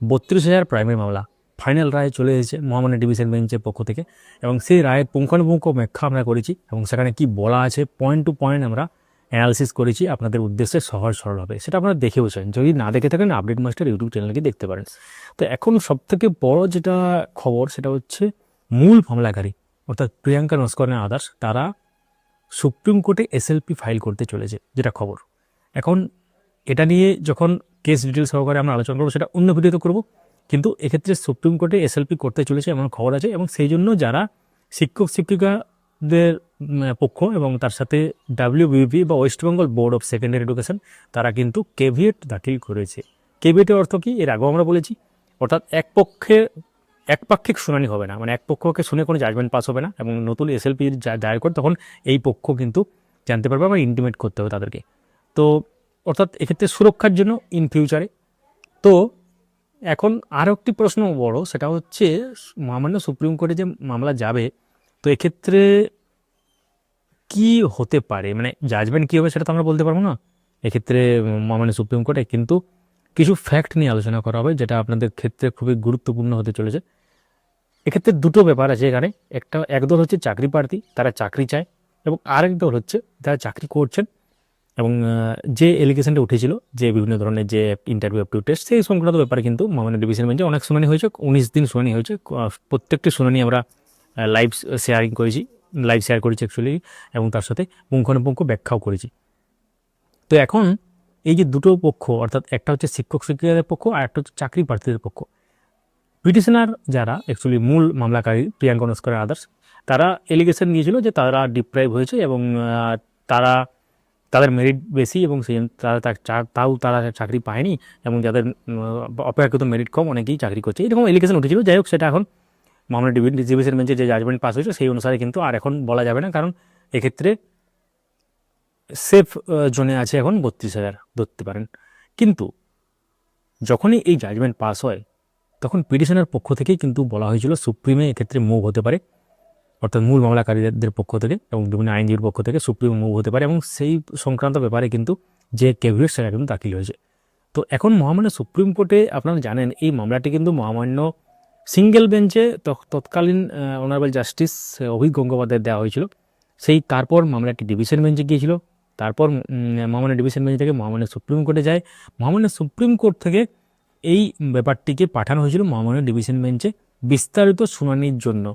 বত্রিশ হাজার প্রাইমারি মামলা। ফাইনাল রায় চলে এসেছে মহামান্য ডিভিশন বেঞ্চের পক্ষ থেকে এবং সেই রায়ের পুঙ্খানুপুঙ্খ ব্যাখ্যা আমরা করেছি এবং সেখানে কি বলা আছে পয়েন্ট টু পয়েন্ট আমরা অ্যানালিসিস করেছি আপনাদের উদ্দেশ্যে সহজ সরল হবে। সেটা আপনারা দেখেওছেন যদি না দেখে থাকেন আপডেট মাস্টার ইউটিউব চ্যানেলকে দেখতে পারেন। তো এখন সবথেকে বড় যেটা খবর, সেটা হচ্ছে মূল মামলাকারী, অর্থাৎ প্রিয়াঙ্কা নস্করের আদার্স, তারা সুপ্রিম কোর্টে এসএলপি ফাইল করতে চলেছে, যেটা খবর। এখন এটা নিয়ে যখন কেস ডিটেল সহকারে আমরা আলোচনা করব, সেটা অন্য ভিডিওতে করব। কিন্তু এক্ষেত্রে সুপ্রিম কোর্টে এসএলপি করতে চলেছে এমন খবর আছে এবং সেই জন্য যারা শিক্ষক, শিক্ষিকাদের পক্ষ এবং তার সাথে ডাব্লিউবিপি বা West Bengal Board of Secondary Education তারা কিন্তু কেভিয়েট দাখিল করেছে। কেভিয়েটের অর্থ কি? এর আগেও আমরা বলেছি, অর্থাৎ এক পক্ষে একপাক্ষিক শুনানি হবে না। মানে এক পক্ষকে শুনে কোনো জাজমেন্ট পাস হবে না এবং নতুন এসএলপি দায়ের করে, তখন এই পক্ষ কিন্তু জানতে পারবে বা ইন্টিমেট করতে হবে তাদেরকে। তো অর্থাৎ এক্ষেত্রে সুরক্ষার জন্য ইন ফিউচারে তো এখন আরও একটি প্রশ্ন বড়, সেটা হচ্ছে মহামান্য সুপ্রিম কোর্টে যে মামলা যাবে, তো এক্ষেত্রে কি হতে পারে? মানে জাজমেন্ট কী হবে সেটা তো আমরা বলতে পারব না। এক্ষেত্রে মহামান্য সুপ্রিম কোর্টে কিন্তু কিছু ফ্যাক্ট নিয়ে আলোচনা করা হবে, যেটা আপনাদের ক্ষেত্রে খুবই গুরুত্বপূর্ণ হতে চলেছে। এক্ষেত্রে দুটো ব্যাপার আছে এখানে। একটা একদল হচ্ছে চাকরি প্রার্থী, তারা চাকরি চায়, এবং আরেক দল হচ্ছে, যারা চাকরি করছেন এবং যে এলিগেশনটা উঠেছিল, যে বিভিন্ন ধরনের যে ইন্টারভিউ অ্যাপটিউ টেস্ট সেই সংক্রান্ত ব্যাপারে কিন্তু মামলা ডিভিশন বেঞ্চে অনেক শুনানি হয়েছে, উনিশ দিন শুনানি হয়েছে। প্রত্যেকটি শুনানি আমরা লাইভ শেয়ারিং করেছি লাইভ শেয়ার করেছি অ্যাকচুয়ালি এবং তার সাথে পুঙ্খানুপুঙ্খ ব্যাখ্যাও করেছি। তো এখন এই যে দুটো পক্ষ, অর্থাৎ একটা হচ্ছে শিক্ষক শিক্ষিকাদের পক্ষ আর একটা হচ্ছে চাকরি প্রার্থীদের পক্ষ, পিটিশনার যারা অ্যাকচুয়ালি মূল মামলাকারী প্রিয়াঙ্কা নস্করের আদার্স তারা এলিগেশন নিয়েছিল যে তারা ডিপ্রাইভ হয়েছে এবং তারা তাদের মেরিট বেশি এবং সেই তারা তাও তারা চাকরি পায়নি এবং যাদের অপেক্ষাকৃত মেরিট কম অনেকেই চাকরি করছে। এরকম এলিগেশন উঠেছিল। যাই হোক, সেটা এখন মামলা ডিভিশন বেঞ্চে যে জাজমেন্ট পাস হয়েছে সেই অনুসারে কিন্তু আর এখন বলা যাবে না। কারণ এক্ষেত্রে সেফ জোনে আছে এখন বত্রিশ হাজার, ধরতে পারেন। কিন্তু যখনই এই জাজমেন্ট পাস হয়, তখন পিটিশনের পক্ষ থেকেই কিন্তু বলা হয়েছিল সুপ্রিমে এক্ষেত্রে মুভ হতে পারে। অর্থাৎ মূল মামলাকারীদের পক্ষ থেকে এবং বিভিন্ন আইনজীবীর পক্ষ থেকে সুপ্রিমে মুভ হতে পারে এবং সেই সংক্রান্ত ব্যাপারে কিন্তু যে কেভিয়েট সেটা কিন্তু দাখিল হয়েছে। তো এখন মহামান্য সুপ্রিম কোর্টে আপনারা জানেন, এই মামলাটি কিন্তু মহামান্য সিঙ্গেল বেঞ্চে তৎ- তৎকালীন অনারেবল জাস্টিস অভিক গঙ্গোপাধ্যায় দেওয়া হয়েছিল। সেই তারপর মামলাটি ডিভিশন বেঞ্চে গিয়েছিল। তারপর মহামান্য ডিভিশন বেঞ্চ থেকে মহামান্য সুপ্রিম কোর্টে যায়। মহামান্য সুপ্রিম কোর্ট থেকে এই ব্যাপারটিকে পাঠানো হয়েছিল মহামান্য ডিভিশন বেঞ্চে বিস্তারিত শুনানির জন্য।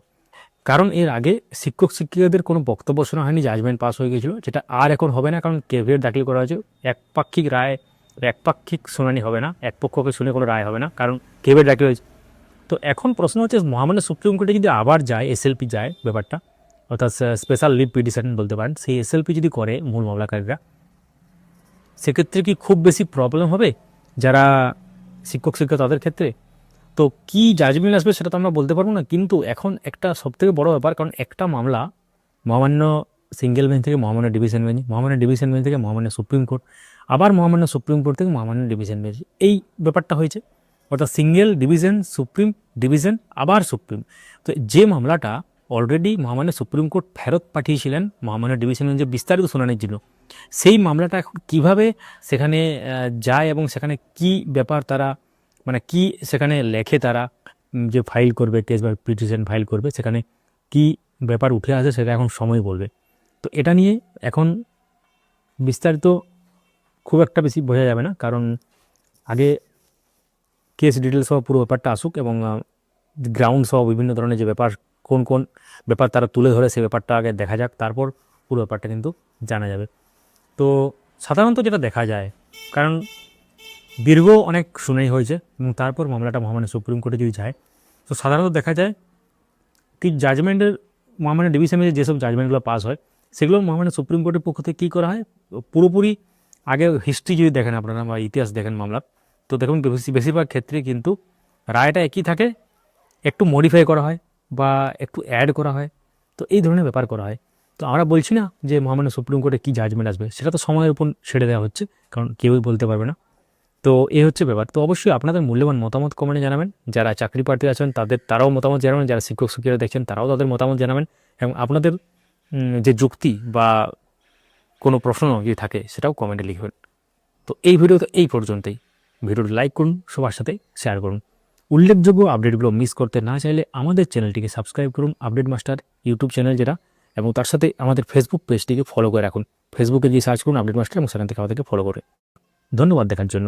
কারণ এর আগে শিক্ষক শিক্ষিকাদের কোনো বক্তব্য শোনা হয়নি জাজমেন্ট পাস হয়ে গেছিল, যেটা আর এখন হবে না, কারণ কেভিয়েট দাখিল করা হয়েছে। একপাক্ষিক রায়, একপাক্ষিক শুনানি হবে না, এক পক্ষকে শুনে কোনো রায় হবে না, কারণ কেভিয়েট দাখিল হয়েছে। তো এখন প্রশ্ন হচ্ছে, মহামান্য সুপ্রিম কোর্টে যদি আবার যায় এসএলপি যায় ব্যাপারটা, অর্থাৎ স্পেশাল লিভ পিটিশন বলতে পারেন, সেই এসএলপি যদি করে মূল মামলাকারীরা, সেক্ষেত্রে কি খুব বেশি প্রবলেম হবে যারা শিক্ষক শিক্ষক তাদের ক্ষেত্রে? তো কি জাজমেন্ট আসবে সেটা তো আমরা বলতে পারব না। কিন্তু এখন একটা সবথেকে বড় ব্যাপার, কারণ একটা মামলা, মহামান্য সিঙ্গেল বেঞ্চ থেকে মহামান্য ডিভিশন বেঞ্চ মহামান্য ডিভিশন বেঞ্চ থেকে মহামান্য সুপ্রিম কোর্ট, আবার মহামান্য সুপ্রিম কোর্ট থেকে মহামান্য ডিভিশন বেঞ্চ এই ব্যাপারটা হয়েছে। অর্থাৎ সিঙ্গেল ডিভিশন সুপ্রিম ডিভিশন আবার সুপ্রিম। তো যে মামলাটা অলরেডি মহামান্য সুপ্রিম কোর্ট ফেরত পাঠিয়েছিলেন, মহামান্য ডিভিশন বেঞ্চে বিস্তারিত শুনানির জন্য, সেই মামলাটা এখন কীভাবে সেখানে যায় এবং সেখানে কি ব্যাপার তারা মানে কি সেখানে লেখে তারা যে ফাইল করবে কেস বা পিটিশন ফাইল করবে, সেখানে কি ব্যাপার উঠে আসে সেটা এখন সময় বলবে। তো এটা নিয়ে এখন বিস্তারিত খুব একটা বেশি বোঝা যাবে না, কারণ আগে কেস ডিটেলস সহ পুরো ব্যাপারটা আসুক এবং গ্রাউন্ড সহ বিভিন্ন ধরনের যে ব্যাপার, কোন কোন ব্যাপার তারা তুলে ধরে সে ব্যাপারটা আগে দেখা যাক, তারপর পুরো ব্যাপারটা কিন্তু জানা যাবে। তো সাধারণত যেটা দেখা যায়, কারণ দীর্ঘ অনেক শুনানি হয়েছে এবং তারপর মামলাটা মহামান্য সুপ্রিম কোর্টে যদি যায়, তো সাধারণত দেখা যায় কি জাজমেন্টের মহামান্য ডিভিশনে যেসব জাজমেন্টগুলো পাস হয়, সেগুলো মহামান্য সুপ্রিম কোর্টের পক্ষ থেকে কী করা হয়? পুরোপুরি আগে হিস্ট্রি যদি দেখেন আপনারা বা ইতিহাস দেখেন মামলা তো দেখুন বেশি, বেশিরভাগ ক্ষেত্রে কিন্তু রায়টা একই থাকে, একটু মডিফাই করা হয় বা একটু অ্যাড করা হয়, তো এই ধরনের ব্যাপার করা হয়। তো আমরা বলছি না যে মহামান্য সুপ্রিম কোর্টে কী জাজমেন্ট আসবে, সেটা তো সময়ের উপর ছেড়ে দেওয়া হচ্ছে, কারণ কেউই বলতে পারবে না। তো এ হচ্ছে ব্যাপার। তো অবশ্যই আপনাদের মূল্যবান মতামত কমেন্টে জানাবেন। যারা চাকরি প্রার্থী আছেন, তাদের তারাও মতামত জানাবেন। যারা শিক্ষক শিক্ষিকা দেখছেন, তারাও তাদের মতামত জানাবেন। এবং আপনাদের যে যুক্তি বা কোনো প্রশ্ন যদি থাকে, সেটাও কমেন্টে লিখবেন। তো এই ভিডিও তো এই পর্যন্তই। ভিডিওটি লাইক করুন, সবার সাথে শেয়ার করুন। উল্লেখযোগ্য আপডেটগুলো মিস করতে না চাইলে আমাদের চ্যানেলটিকে সাবস্ক্রাইব করুন আপডেট মাস্টার ইউটিউব চ্যানেল যেটা, এবং তার সাথে আমাদের ফেসবুক পেজটিকে ফলো করে রাখুন। ফেসবুকে গিয়ে সার্চ করুন আপডেট মাস্টার এবং সেখান থেকে আমাদেরকে ফলো করে। ধন্যবাদ দেখার জন্য।